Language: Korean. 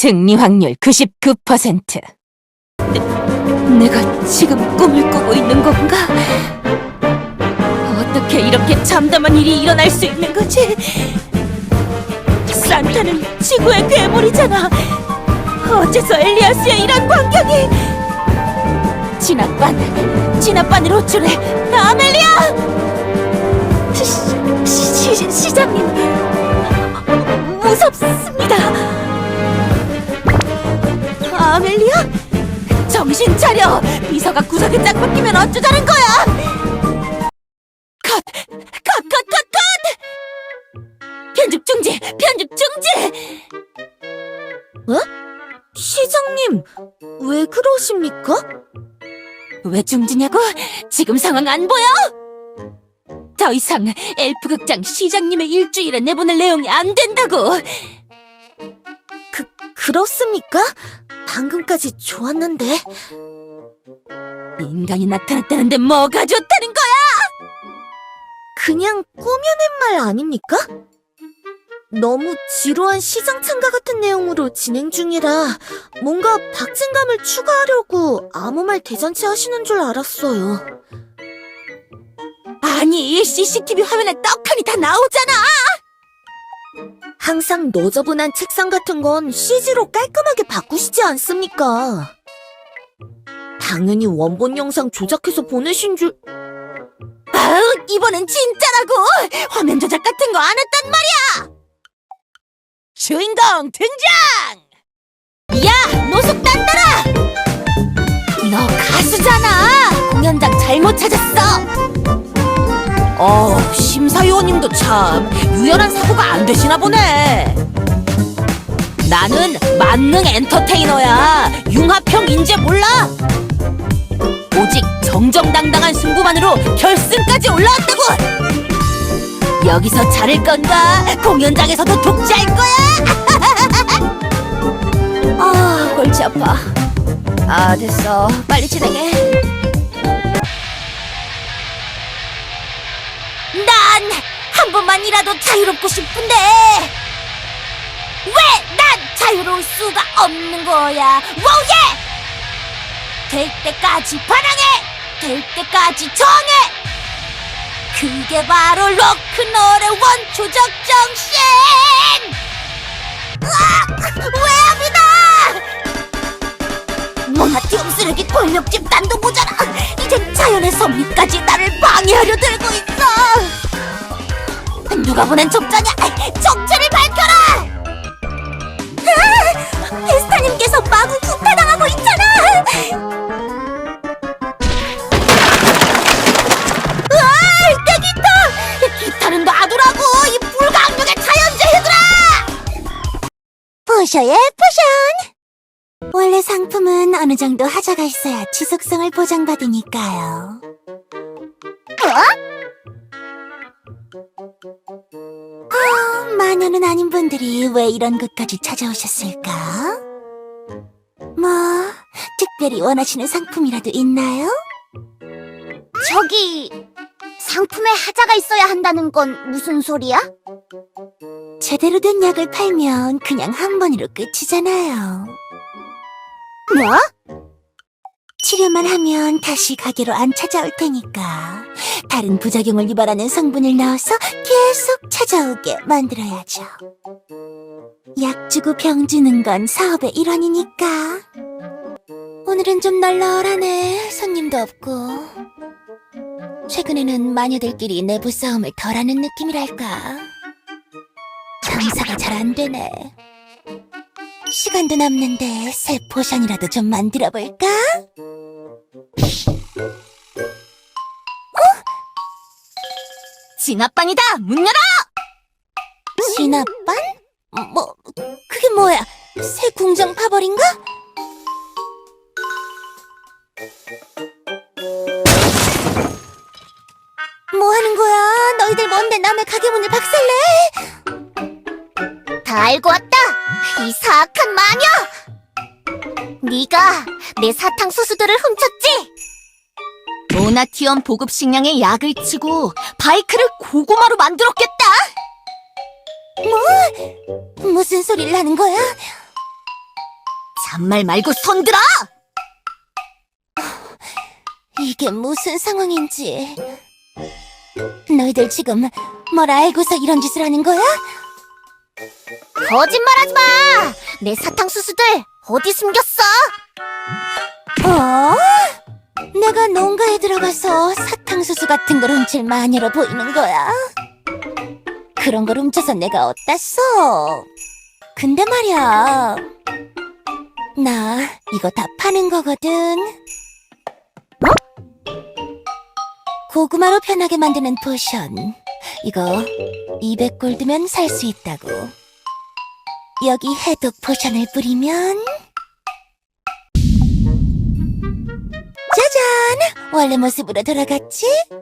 승리 확률 99%. 내가 지금 꿈을 꾸고 있는 건가? 어떻게 이렇게 참담한 일이 일어날 수 있는 거지? 산타는 지구의 괴물이잖아. 어째서 엘리아스의 이런 광경이? 진압반, 진압반을 호출해. 아멜리아! 차려! 비서가 구석에 짝 박히면 어쩌자는 거야! 컷! 컷, 컷, 컷, 컷! 편집 중지! 편집 중지! 어? 시장님, 왜 그러십니까? 왜 중지냐고? 지금 상황 안 보여? 더 이상 엘프 극장 시장님의 일주일에 내보낼 내용이 안 된다고! 그, 그렇습니까? 방금까지 좋았는데. 인간이 나타났다는데 뭐가 좋다는 거야? 그냥 꾸며낸 말 아닙니까? 너무 지루한 시장 참가 같은 내용으로 진행 중이라 뭔가 박진감을 추가하려고 아무 말 대잔치 하시는 줄 알았어요. 아니, CCTV 화면에 떡하니 다 나오잖아! 항상 너저분한 책상 같은 건 CG로 깔끔하게 바꾸시지 않습니까? 당연히 원본 영상 조작해서 보내신 줄. 아우, 이번엔 진짜라고! 화면 조작 같은 거 안 했단 말이야! 주인공 등장! 야, 노숙 딴따라! 너 가수잖아! 공연장 잘못 찾았어! 어, 심사위원님도 참 유연한 사고가 안 되시나 보네. 나는 만능 엔터테이너야. 융합형 인재 몰라? 오직 정정당당한 승부만으로 결승까지 올라왔다고. 여기서 자를 건가? 공연장에서도 독재할 거야? 아, 골치 아파. 아, 됐어. 빨리 진행해. 난 한 번만이라도 자유롭고 싶은데 왜 난 자유로울 수가 없는 거야 워예 될 때까지 반항해! 될 때까지 정해! 그게 바로 로큰롤의 원초적 정신! 으악! 외압이다! 모나티움 쓰레기 골목집 난도 모자라! 이젠 자연의 섭리까지 나를 방해하려 들고 있어! 누가 보낸 적자냐? 적체를 밝 포셔의 포션! 원래 상품은 어느 정도 하자가 있어야 지속성을 보장받으니까요. 어? 아, 마녀는 아닌 분들이 왜 이런 곳까지 찾아오셨을까? 뭐, 특별히 원하시는 상품이라도 있나요? 저기 상품에 하자가 있어야 한다는 건 무슨 소리야? 제대로 된 약을 팔면 그냥 한 번으로 끝이잖아요. 뭐? 치료만 하면 다시 가게로 안 찾아올 테니까 다른 부작용을 유발하는 성분을 넣어서 계속 찾아오게 만들어야죠. 약 주고 병 주는 건 사업의 일환이니까. 오늘은 좀 널널하네. 손님도 없고. 최근에는 마녀들끼리 내부 싸움을 덜하는 느낌이랄까. 장사가 잘 안 되네. 시간도 남는데 새 포션이라도 좀 만들어 볼까? 진압반이다! 문 열어! 진압반? 뭐 그게 뭐야? 새 궁정 파벌인가? 뭐 하는 거야? 너희들 뭔데 남의 가게 문을 박살내? 다 알고 왔다! 이 사악한 마녀! 네가 내 사탕수수들을 훔쳤지? 모나티엄 보급 식량에 약을 치고 바이크를 고구마로 만들었겠다! 무슨 소리를 하는 거야? 잔말 말고 손들어! 이게 무슨 상황인지. 너희들 지금 뭘 알고서 이런 짓을 하는 거야? 거짓말하지 마! 내 사탕수수들 어디 숨겼어? 어? 내가 농가에 들어가서 사탕수수 같은 걸 훔칠 마녀로 보이는 거야? 그런 걸 훔쳐서 내가 어디다 써? 근데 말이야. 나 이거 다 파는 거거든. 어? 고구마로 편하게 만드는 포션. 이거 200골드면 살 수 있다고. 여기 해독 포션을 뿌리면 짜잔! 원래 모습으로 돌아갔지?